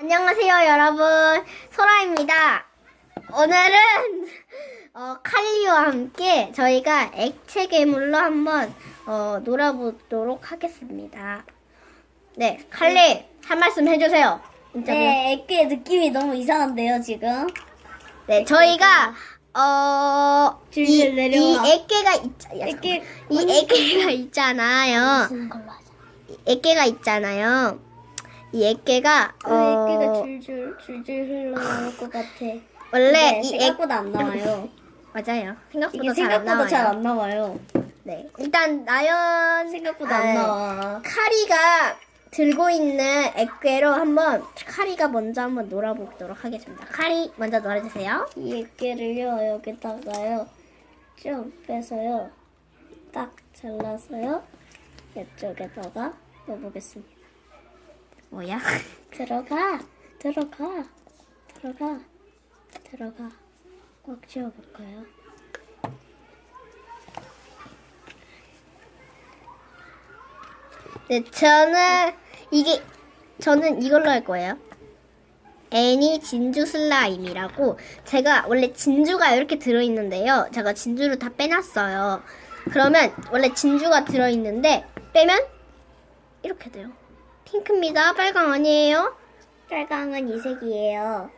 안녕하세요, 여러분. 소라입니다. 오늘은 어, 칼리와 함께 저희가 액체 괴물로 한번 어, 놀아보도록 하겠습니다. 네, 칼리 한 말씀 해주세요. 인터뷰. 네, 애께 느낌이 너무 이상한데요, 지금? 네, 저희가 어, 이, 이 내려와. 액계가 있, 야, 액계. 이 액계가 있잖아요. 액계가 있잖아요. 이 액계가 어, 애께가 어, 줄줄, 줄줄 흘러나올 것 같아. 원래 이 액, 생각보다 안 나와요. 맞아요. 생각보다 이게 잘안 나와요. 생각보다 잘안 나와요. 네. 일단 나연 생각보다 아, 안 나와. 카리가 들고 있는 액괴로 한번 카리가 먼저 한번 놀아보도록 하겠습니다. 카리 먼저 놀아주세요. 이 애께를요, 여기다가요, 좀 빼서요, 딱 잘라서요, 이쪽에다가 넣어보겠습니다. 뭐야? 들어가, 들어가, 들어가, 들어가. 꽉 쥐어볼까요? 네, 저는 이게 저는 이걸로 할 거예요. 애니 진주 슬라임이라고 제가 원래 진주가 이렇게 들어있는데요. 제가 진주를 다 빼놨어요. 그러면 원래 진주가 들어있는데 빼면 이렇게 돼요. 핑크입니다. 빨강 아니에요? 빨강은 이색이에요.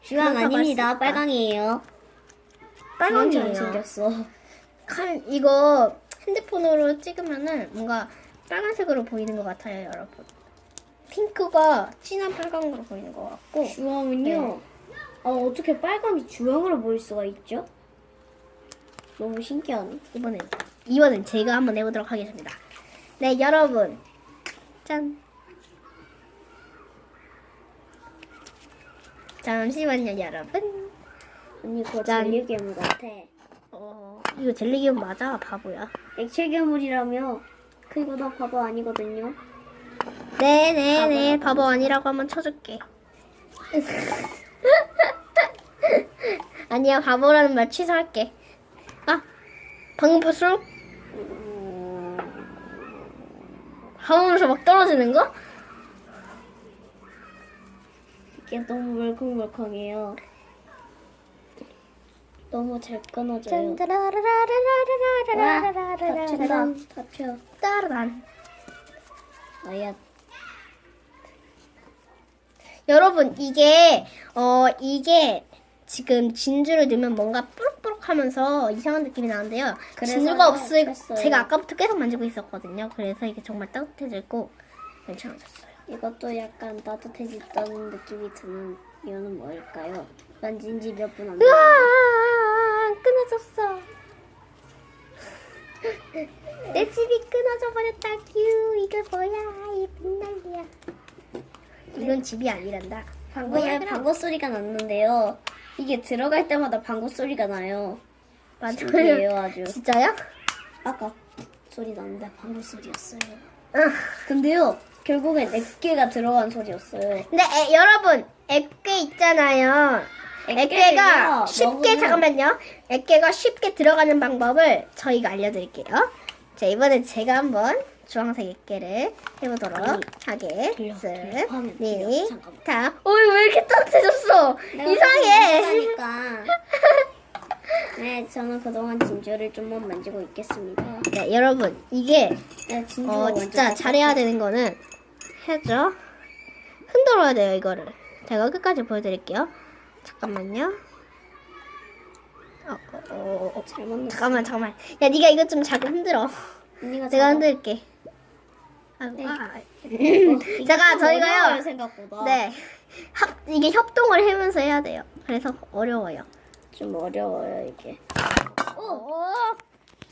주황 아닙니다. 맛있겠다. 빨강이에요. 빨강이에요. 생겼어. 칼 이거 핸드폰으로 찍으면은 뭔가 빨간색으로 보이는 것 같아요, 여러분. 핑크가 진한 빨강으로 보이는 것 같고 주황은요. 아, 어떻게 빨강이 주황으로 보일 수가 있죠? 너무 신기하네. 이번엔 이번엔 제가 한번 해보도록 하겠습니다. 네, 여러분, 짠. 잠시만요, 여러분. 언니 그거 짠. 젤리 괴물 같아. 어, 이거 젤리기운 맞아, 바보야. 액체 괴물이라며. 그리고 나 바보 아니거든요. 네, 네, 네, 바보 아니라고 한번 쳐줄게. 아니야, 바보라는 말 취소할게. 아, 방금 벌써 하면서 막 떨어지는 거? 이게 너무 멀컹멀컹해요. 너무 잘 끊어져요. 와. 짠. 다쳐. 따라란. 아야, 여러분 이게 어 이게 지금 진주를 넣으면 뭔가 뽀록뽀록하면서 이상한 느낌이 나는데요. 진주가 없을 했어요. 제가 아까부터 계속 만지고 있었거든요. 그래서 이게 정말 따뜻해지고 괜찮아졌어요. 이것도 약간 따뜻해졌다는 느낌이 드는 이유는 뭘까요? 만진 지 몇 분안 됐는데. 으아 끊어졌어. 내 집이 끊어져 버렸다. 큐 이게 뭐야? 이 빛난리야. 이건 집이 아니란다. 뭐야, 그럼? 방구 소리가 났는데요. 이게 들어갈 때마다 방구 소리가 나요. 맞아요. 아주. 진짜요? 아까 소리 났는데 방구 소리였어요. 응. 근데요, 결국엔 액계가 들어간 소리였어요. 근데 에, 여러분 액괴 있잖아요. 액괴가 쉽게 먹으면- 잠깐만요. 액괴가 쉽게 들어가는 방법을 저희가 알려드릴게요. 자 이번엔 제가 한번 주황색 액괴를 해보도록 들려, 들려. 화면 들려. 하겠습니다. 자, 어이 왜 이렇게 따뜻해졌어? 이상해. 니까 네, 저는 그동안 진주를 좀만 만지고 있겠습니다. 네 여러분 이게 네, 진주가 어 진짜. 잘해야 되는 거는 해죠. 흔들어야 돼요 이거를. 제가 끝까지 보여드릴게요. 잠깐만요. 어, 어, 어, 어. 잘 만났어. 잠깐만 잠깐만 야 네가 이거 좀 자꾸 흔들어 언니가 내가 잡아. 흔들게 아, 네. 아, 이거 제가 좀 저희가요. 어려워요, 생각보다. 네 합, 이게 협동을 하면서 해야 돼요 그래서 어려워요 좀 어려워요 이게. 오.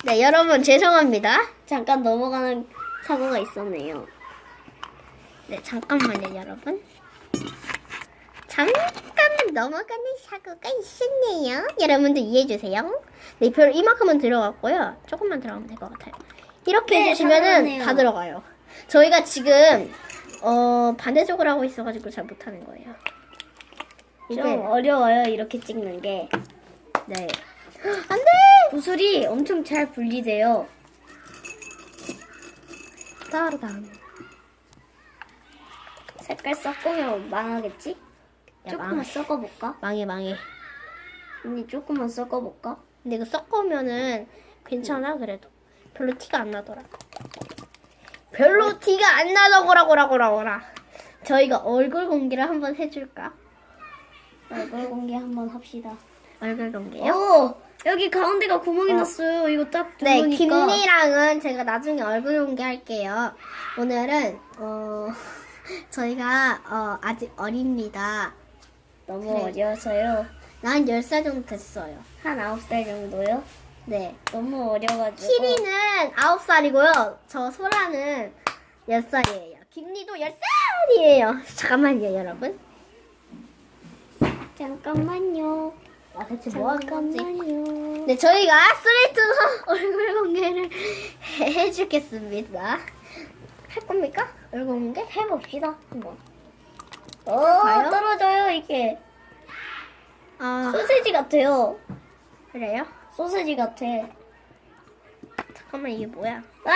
네 여러분 죄송합니다 잠깐 넘어가는 사고가 있었네요. 네 잠깐만요 여러분. 잠깐 넘어가는 사고가 있었네요. 여러분들 이해해주세요. 네 별 이만큼은 들어갔고요. 조금만 들어가면 될 것 같아요. 이렇게 네, 해주시면은. 다 들어가요. 저희가 지금 어 반대쪽으로 하고 있어가지고 잘 못하는 거예요. 이게 좀 어려워요 이렇게 찍는 게. 네. 안 돼! 구슬이 엄청 잘 분리돼요. 따르당 색깔 섞으면 망하겠지? 야, 조금만 망- 섞어볼까? 망해 망해. 언니 조금만 섞어볼까? 근데 이거 섞으면은 괜찮아 그래도 별로 티가 안 나더라. 별로 티가 안 나더라고라고라고라. 저희가 얼굴 공개를 한번 해줄까? 얼굴 공개 한번 합시다. 얼굴 공개요? 오! 여기 가운데가 구멍이 어. 났어요. 이거 딱 네, 누르니까. 김리랑은 제가 나중에 얼굴 공개할게요. 오늘은 어 저희가 어 아직 어립니다. 너무 그래. 어려서요. 난 10살 정도 됐어요. 한 9살 정도요? 네. 너무 어려가지고. 키리는 9살이고요. 저 소라는 10살이에요. 김리도 10살이에요. 잠깐만요, 여러분. 잠깐만요. 아, 대체 뭐 하는 거지? 잠깐만요. 네, 저희가 스트레이트 얼굴 공개를 해, 해주겠습니다. 할 겁니까? 얼굴 공개? 해봅시다. 한번. 오, 과연? 떨어져요, 이게. 아, 소세지 같아요. 그래요? 소세지 같아. 잠깐만, 이게 뭐야? 아!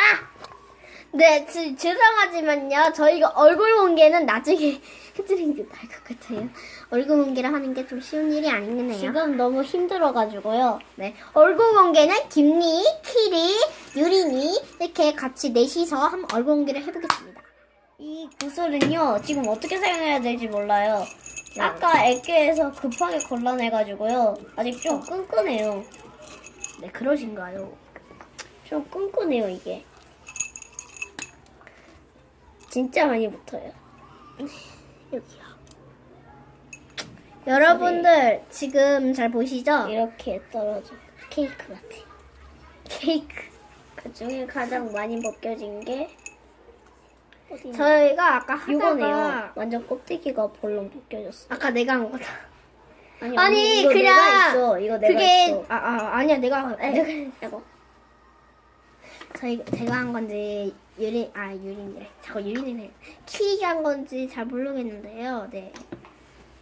네, 지, 죄송하지만요. 저희가 얼굴 공개는 나중에 해드리는 게 나을 것 같아요. 얼굴 공개를 하는 게 좀 쉬운 일이 아니네요. 지금 너무 힘들어가지고요. 네. 얼굴 공개는 김리, 키리, 유린이 이렇게 같이 넷이서 한번 얼굴 공개를 해보겠습니다. 이 구슬은요, 지금 어떻게 사용해야 될지 몰라요. 네. 아까 액계에서 급하게 골라내가지고요. 아직 좀 끈끈해요. 네, 그러신가요? 좀 끈끈해요, 이게. 진짜 많이 붙어요. 여기요. 여러분들 지금 잘 보시죠? 이렇게 떨어져 요. 케이크 같아. 케이크. 그 중에 가장 많이 벗겨진 게 어디 저희가 아까 하다가 이거네요. 완전 껍데기가 벌렁 벗겨졌어. 아까 내가 한 거다. 아니, 아니, 이거 그냥 내가 있어. 이거 내가 그게 있어. 아, 아 아니야 내가 내가 이거. 저희 제가 한 건지 유린 아 유린이래 자꾸 유린이래 키리가 한 건지 잘 모르겠는데요. 네.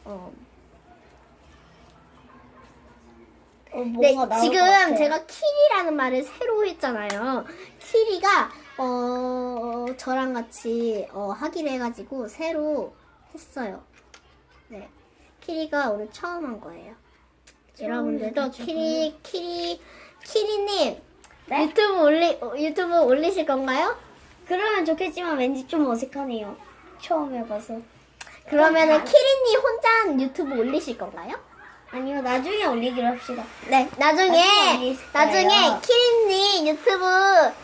어. 어, 네, 지금. 제가 키리라는 말을 새로 했잖아요. 키리가 어 저랑 같이 어, 하기로 해가지고 새로 했어요. 네, 키리가 오늘 처음 한 거예요. 여러분들도. 키리 키리 키리님 네? 유튜브 올리 어, 유튜브 올리실 건가요? 그러면 좋겠지만 왠지 좀 어색하네요. 처음 해봐서. 그러면은 다- 키리님 혼자 유튜브 올리실 건가요? 아니요, 나중에 올리기로 합시다. 네, 나중에 나중에. 키린님 유튜브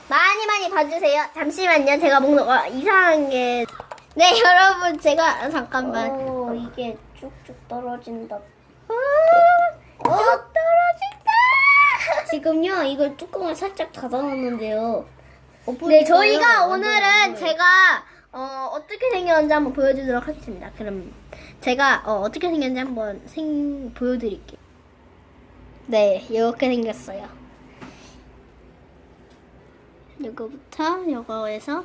많이 많이 봐주세요. 잠시만요, 제가 먹는 거 이상한 게. 네, 여러분 제가 잠깐만. 오, 이게 쭉쭉 떨어진다. 아, 어, 떨어진다. 지금요, 이걸 뚜껑을 살짝 닫아놨는데요. 네, 저희가 오늘은 어, 어떻게 생겼는지 한번 보여주도록 하겠습니다. 그럼 제가 어, 어떻게 생겼는지 한번 생 보여드릴게요. 네, 이렇게 생겼어요. 요거부터 요거에서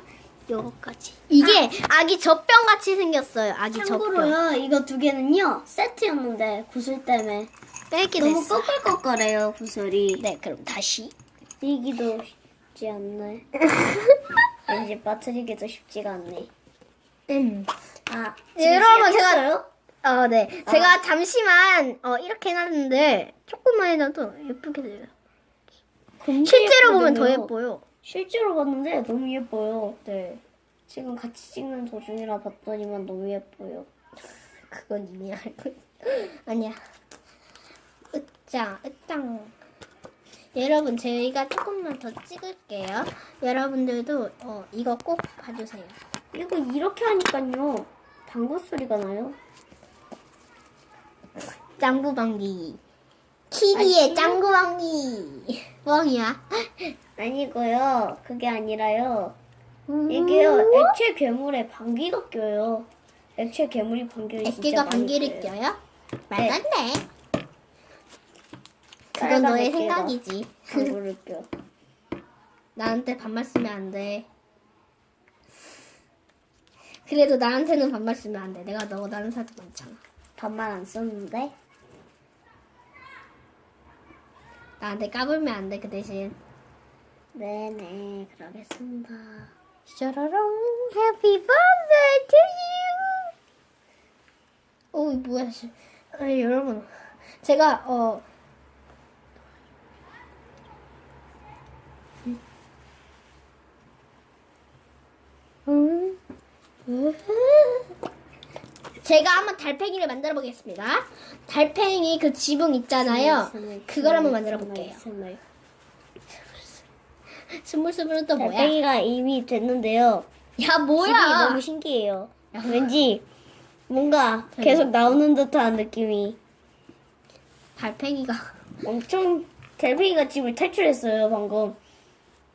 요거까지. 이게 아 기 젖병 같이 생겼어요. 아기 젖병. 참고로요, 이거 두 개는요, 세트였는데, 구슬 때문에. 뺄게 너무 됐어. 꺼끌꺼끌해요, 구슬이. 네, 그럼 다시. 띄기도 쉽지 않네. 왠지 빠뜨리기도 쉽지가 않네. 음. 아, 여러분, 제가-? 어, 네. 제가 잠시만 어, 이렇게 해놨는데 조금만 해놔도 예쁘게 돼요. 실제로 보면 더. 예뻐요. 실제로 봤는데 너무 예뻐요. 네. 지금 같이 찍는 도중이라 봤더니만 너무 예뻐요. 그건 이미 알고 있... 아니야. 으짱, 으짱. 여러분, 저희가 조금만 더 찍을게요. 여러분들도 어, 이거 꼭 봐주세요. 그리고 이렇게 하니까요. 방구 소리가 나요. 짱구방귀. 키리의 아, 짱구방귀. 뻥이야. 아니고요. 그게 아니라요. 음. 이게요. 액체 괴물에 방귀가 껴요. 액체 괴물이 방귀를 많이 방귀를 껴요. 말도 안 돼. 그건 너의 생각이지. 방구를 껴. 나한테 반말 쓰면 안 돼. 그래도 나한테는 반말 쓰면 안 돼. 내가 너 나는 사람 많잖아. 반말 안 썼는데. 나한테 까불면 안 돼. 그 대신. 네네 그러겠습니다. 샤라롱 Happy birthday to you. 어 뭐야 씨. 아니, 여러분 제가 어 음. 제가 한번 달팽이를 만들어 보겠습니다. 달팽이 그 지붕 있잖아요. 그걸 한번 만들어 볼게요. 스물스물은 또 뭐야? 달팽이가 이미 됐는데요. 야 집이 뭐야? 너무 신기해요. 왠지 뭔가 계속 나오는 듯한 느낌이. 달팽이가 엄청 달팽이가 집을 탈출했어요 방금.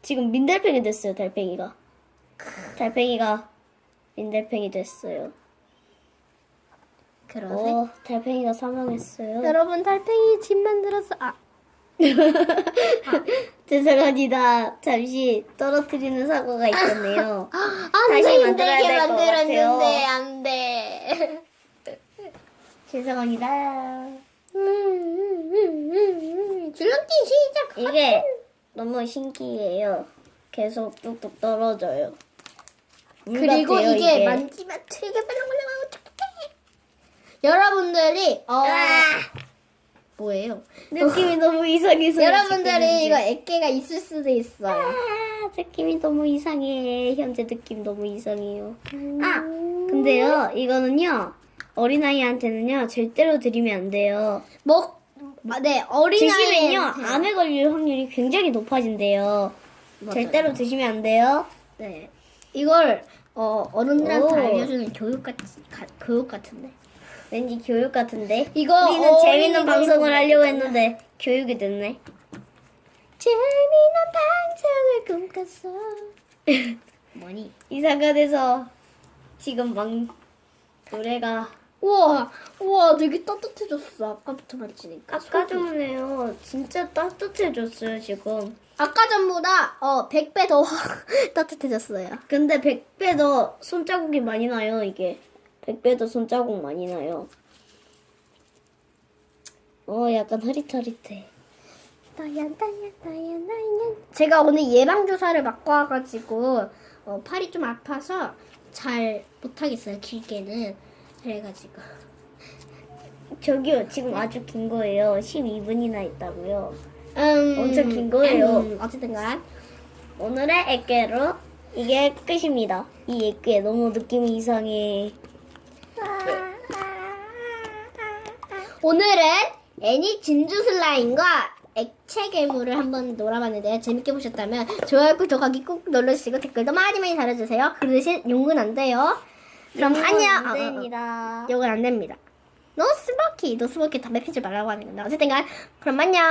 지금 민달팽이 됐어요 달팽이가. 달팽이가 민달팽이 됐어요. 그러세? 어 달팽이가 사망했어요. 여러분 달팽이 집 만들어서 아 죄송합니다. 잠시 떨어뜨리는 사고가 있었네요. 안돼 다시 만들어야 힘들게 될것 만들었는데 같아요. 안 돼. 죄송합니다. 줄넘기 시작. 이게 너무 신기해요. 계속 뚝뚝 떨어져요. 물 그리고 이게, 만지면 되게 촉촉해. 여러분들이 어 아, 뭐예요? 느낌이 너무 이상해서 여러분들이 이거 애깨가 있을 수도 있어요. 아, 느낌이 너무 이상해. 현재 느낌 너무 이상해요. 아, 근데요, 이거는요, 어린아이한테는요, 절대로 드리면 안 돼요. 먹, 아, 네 어린아이 드시면요, 암에 걸릴 확률이 굉장히 높아진대요. 절대로 드시면 안 돼요. 네 이걸 어 어른들한테 오. 알려주는 교육 같 가, 교육 같은데. 왠지 교육 같은데. 이거 우리는 재밌는 방송을 하려고 했는데, 교육이 됐네. 재미난 방송을 꿈꿨어. 뭐니? 이 상관에서 지금 막 노래가 우와, 우와, 되게 따뜻해졌어. 아까부터 만지니까. 아까. 전에요. 진짜 따뜻해졌어요, 지금. 아까 전보다 어 100배 더 따뜻해졌어요. 근데 100배 더 손자국이 많이 나요, 이게. 100배 더 손자국 많이 나요. 어, 약간 흐릿흐릿해. 따얀. 제가 오늘 예방 주사를 맞고 와가지고 어, 팔이 좀 아파서 잘 못하겠어요. 길게는 그래가지고. 저기요, 지금 아주 긴 거예요. 12분이나 있다고요. 음, 엄청 긴 거예요. 음, 어쨌든 간 오늘의 액괴로 이게 끝입니다. 이 액괴 너무 느낌이 이상해. 오늘은 애니 진주 슬라임과 액체 괴물을 한번 놀아봤는데요. 재밌게 보셨다면 좋아요, 구독하기 꾹 눌러주시고 댓글도 많이 많이 달아주세요. 그 대신 용은 안 돼요. 그럼 안녕. 안 아, 아, 아. 됩니다. 욕은 안 됩니다. 노스모키, 노스모키 담배 피지 말라고 하는 건데 어쨌든 간 그럼 안녕.